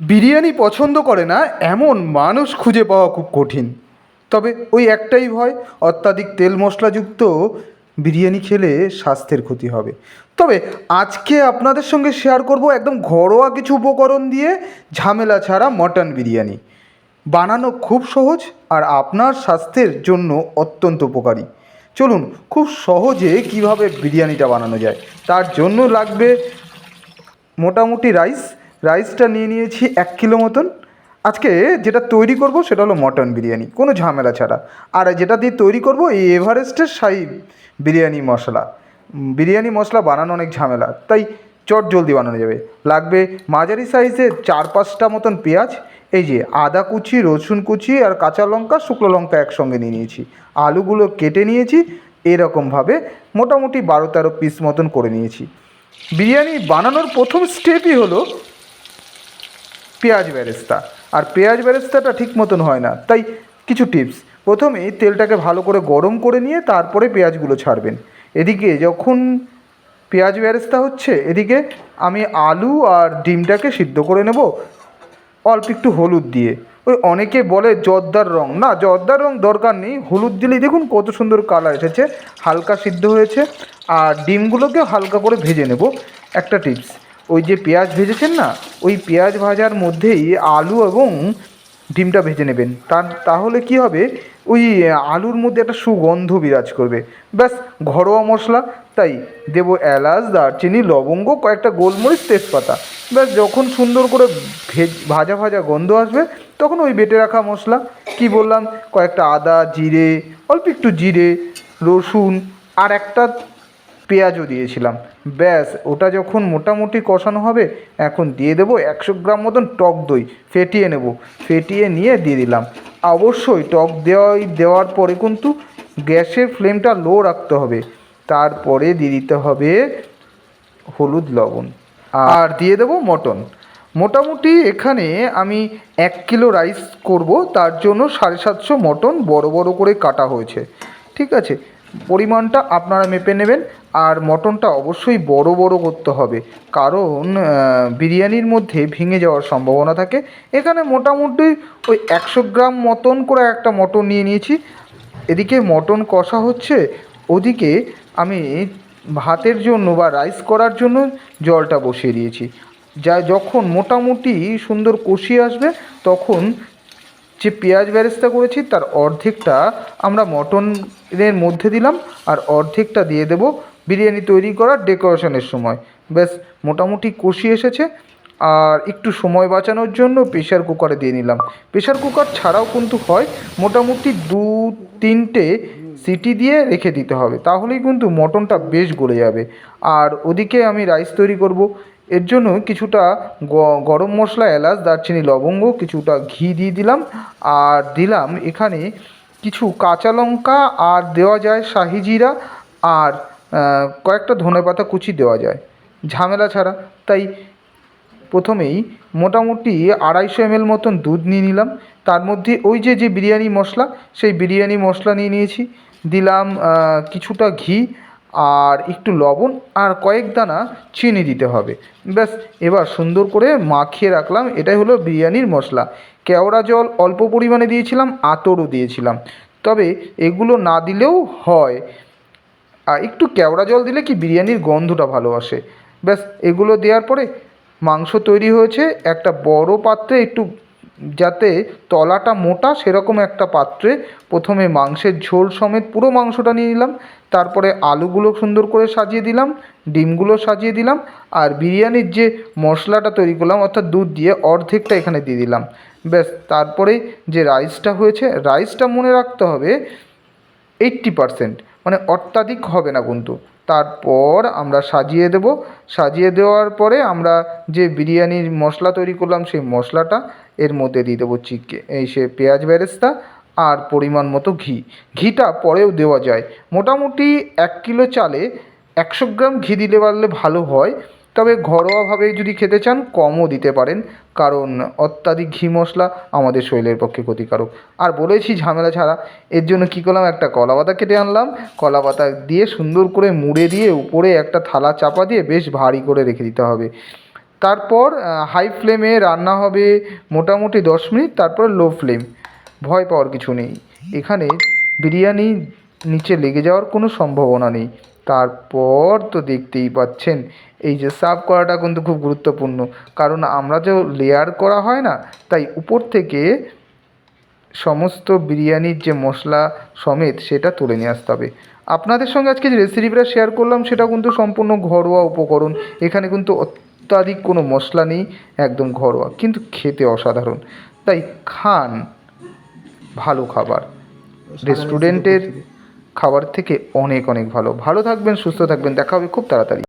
বিরিয়ানি পছন্দ করে না, এমন মানুষ খুঁজে পাওয়া খুব কঠিন। তবে ওই একটাই ভয়, অত্যাধিক তেল মশলাযুক্ত বিরিয়ানি খেলে স্বাস্থ্যের ক্ষতি হবে। তবে আজকে আপনাদের সঙ্গে শেয়ার করব একদম ঘরোয়া কিছু উপকরণ দিয়ে ঝামেলা ছাড়া মটন বিরিয়ানি। বানানো খুব সহজ আর আপনার স্বাস্থ্যের জন্য অত্যন্ত উপকারী। চলুন, খুব সহজে কীভাবে বিরিয়ানিটা বানানো যায়, তার জন্য লাগবে মোটামুটি রাইস রাইসটা নিয়ে নিয়েছি এক কিলো মতন। আজকে যেটা তৈরি করব সেটা হলো মটন বিরিয়ানি, কোনো ঝামেলা ছাড়া। আর যেটা দিয়ে তৈরি করব এই এভারেস্টের শাহি বিরিয়ানি মশলা। বিরিয়ানি মশলা বানানো অনেক ঝামেলা, তাই চট জলদি বানানো যাবে। লাগবে মাঝারি সাইজের চার পাঁচটা মতন পেঁয়াজ, এই যে আদা কুচি, রসুন কুচি আর কাঁচা লঙ্কা, শুকনো লঙ্কা একসঙ্গে নিয়ে নিয়েছি। আলুগুলো কেটে নিয়েছি, এরকমভাবে মোটামুটি বারো তেরো পিস মতন করে নিয়েছি। বিরিয়ানি বানানোর প্রথম স্টেপই হলো পেঁয়াজ বেরেস্তা। আর পেঁয়াজ বেরেস্তাটা ঠিক মতন হয় না। তাই কিছু টিপস। প্রথমে তেলটাকে ভালো করে গরম করে নিয়ে তারপরে পেঁয়াজগুলো ছাড়বেন। এদিকে যখন পেঁয়াজ বেরেস্তা হচ্ছে, এদিকে আমি আলু আর ডিমটাকে সিদ্ধ করে নেব। অল্প একটু হলুদ দিয়ে। ওই অনেকে বলে জর্দার রং। না, জর্দার রং দরকার নেই। হলুদ দিলেই দেখুন কত সুন্দর কালার এসেছে। হালকা সিদ্ধ হয়েছে। আর ডিমগুলোকে হালকা করে ভেজে নেব। একটা টিপস। ওই যে পেঁয়াজ ভেজেছেন না, ওই পেঁয়াজ ভাজার মধ্যেই আলু এবং ডিমটা ভেজে নেবেন। তার, তাহলে কি হবে? ওই আলুর মধ্যে একটা সুগন্ধ বিরাজ করবে। ব্যাস, ঘরোয়া মশলা, তাই দেব এলাচ, দারচিনি, লবঙ্গ, কয়েকটা গোলমরিচ, তেজপাতা। ব্যাস, যখন সুন্দর করে ভেজ, ভাজা ভাজা গন্ধ আসবে, তখন ওই বেটে রাখা মশলা। কি বললাম? কয়েকটা আদা, জিরে, অল্প একটু জিরে, রসুন, আর একটা পেঁয়াজও দিয়েছিলাম। ব্যাস, ওটা যখন মোটামুটি কষানো হবে, এখন দিয়ে দেবো একশো গ্রাম মতন টক দই। ফেটিয়ে নেব। ফেটিয়ে নিয়ে দিয়ে দিলাম। অবশ্যই টক দেওয়াই দেওয়ার পরে কিন্তু গ্যাসের ফ্লেমটা লো রাখতে হবে। তারপরে দিয়ে দিতে হবে হলুদ লবণ। আর দিয়ে দেবো মটন। মোটামুটি এখানে আমি এক কিলো রাইস করব, তার জন্য সাড়ে সাতশো মটন বড় বড় করে কাটা হয়েছে। ঠিক আছে? পরিমাণটা আপনারা মেপে নেবেন। আর মটনটা অবশ্যই বড় বড় করতে হবে। কারণ বিরিয়ানির মধ্যে ভেঙে যাওয়ার সম্ভাবনা থাকে। এখানে মোটামুটি ওই একশো গ্রাম মতন করে একটা মটন নিয়ে নিয়েছি। এদিকে মটন কষা হচ্ছে। ওদিকে আমি ভাতের জন্য বা রাইস করার জন্য জলটা বসিয়ে দিয়েছি। যা যখন মোটামুটি সুন্দর কষিয়ে আসবে, তখন যে পেঁয়াজ বেরেস্তা করেছি, তার অর্ধেকটা আমরা মটনের মধ্যে দিলাম। আর অর্ধেকটা দিয়ে দেব বিরিয়ানি তৈরি করার ডেকোরেশনের সময়। ব্যাস, মোটামুটি কষি এসেছে। আর একটু সময় বাঁচানোর জন্য প্রেশার কুকারে দিয়ে নিলাম। প্রেশার কুকার ছাড়াও কিন্তু হয়, মোটামুটি দু, তিনটে সিটি দিয়ে রেখে দিতে হবে। তাহলেই কিন্তু মটনটা বেশ গলে যাবে। আর ওদিকে আমি রাইস তৈরি করব। এর জন্য কিছুটা গরম মশলা, এলাচ, দারচিনি, লবঙ্গ, কিছুটা ঘি দিয়ে দিলাম। আর দিলাম এখানে কিছু কাঁচা লঙ্কা, আর দেওয়া যায় শাহি জিরা। আর কয়েকটা ধনেপাতা কুচি দেওয়া যায়। ঝামেলা ছাড়া। তাই প্রথমেই মোটামুটি আড়াইশো এমএল মতন দুধ নিয়ে নিলাম। তার মধ্যে ওই যে যে বিরিয়ানি মশলা, সেই বিরিয়ানি মশলা নিয়ে নিয়েছি। দিলাম কিছুটা ঘি আর একটু লবণ আর কয়েক দানা চিনি দিতে হবে। ব্যাস, এবার সুন্দর করে মাখিয়ে রাখলাম। এটাই হলো বিরিয়ানির মশলা। কেওড়া জল অল্প পরিমাণে দিয়েছিলাম, আতরও দিয়েছিলাম। তবে এগুলো না দিলেও হয়। আর একটু কেওড়া জল দিলে কি বিরিয়ানির গন্ধটা ভালো আসে ব্যাস, এগুলো দেওয়ার পরে মাংস তৈরি হয়েছে, একটা বড় পাত্রে একটু যাতে তলাটা মোটা সেরকম একটা পাত্রে প্রথমে মাংসের ঝোল সমেত পুরো মাংসটা নিয়ে নিলাম, তারপরে আলুগুলো সুন্দর করে সাজিয়ে দিলাম, ডিমগুলো সাজিয়ে দিলাম, আর বিরিয়ানির যে মশলাটা তৈরি করলাম, অর্থাৎ দুধ দিয়ে অর্ধেকটা এখানে দিয়ে দিলাম। ব্যাস, তারপরে যে রাইসটা হয়েছে, রাইসটা মনে রাখতে হবে, এইট্টি পারসেন্ট। মানে অত্যাধিক হবে না কিন্তু। তারপর আমরা সাজিয়ে দেব। সাজিয়ে দেওয়ার পরে আমরা যে বিরিয়ানির মশলা তৈরি করলাম, সেই মশলাটা এর মধ্যে দিয়ে দেবো চিকে, এই সে পেঁয়াজ বেরেস্তা আর পরিমাণ মতো ঘি। ঘিটা পরেও দেওয়া যায়। মোটামুটি এক কিলো চালে একশো গ্রাম ঘি দিলে পারলে ভালো হয়। তবে ঘরোয়াভাবে যদি খেতে চান, কমও দিতে পারেন, কারণ অত্যাধিক ঘি মশলা আমাদের শরীরের পক্ষে ক্ষতিকারক। আর বলেছি ঝামেলা ছাড়া, এর জন্য কী করলাম, একটা কলা পাতা কেটে আনলাম কলা পাতা দিয়ে সুন্দর করে মুড়ে দিয়ে উপরে একটা থালা চাপা দিয়ে বেশ ভারী করে রেখে দিতে হবে। তারপর হাই ফ্লেমে রান্না হবে মোটামুটি দশ মিনিট, তারপর লো ফ্লেম ভয় পাওয়ার কিছু নেই। এখানে বিরিয়ানি নিচে লেগে যাওয়ার কোনো সম্ভাবনা নেই। তারপর তো দেখতেই পাচ্ছেন। এই যে সার্ভ করাটা কিন্তু খুব গুরুত্বপূর্ণ। কারণ আমরা যে লেয়ার করা হয় না তাই উপর থেকে সমস্ত বিরিয়ানির যে মশলা সমেত সেটা তুলে নিয়ে আসতে হবে। আপনাদের সঙ্গে আজকে যে রেসিপিটা শেয়ার করলাম সেটা কিন্তু সম্পূর্ণ ঘরোয়া উপকরণ। এখানে কিন্তু অত্যাধিক কোনো মশলা নেই একদম ঘরোয়া কিন্তু খেতে অসাধারণ। তাই খান ভালো খাবার। রেস্টুরেন্টের খাবার থেকে অনেক অনেক ভালো। ভালো থাকবেন সুস্থ থাকবেন। দেখা হবে খুব তাড়াতাড়ি।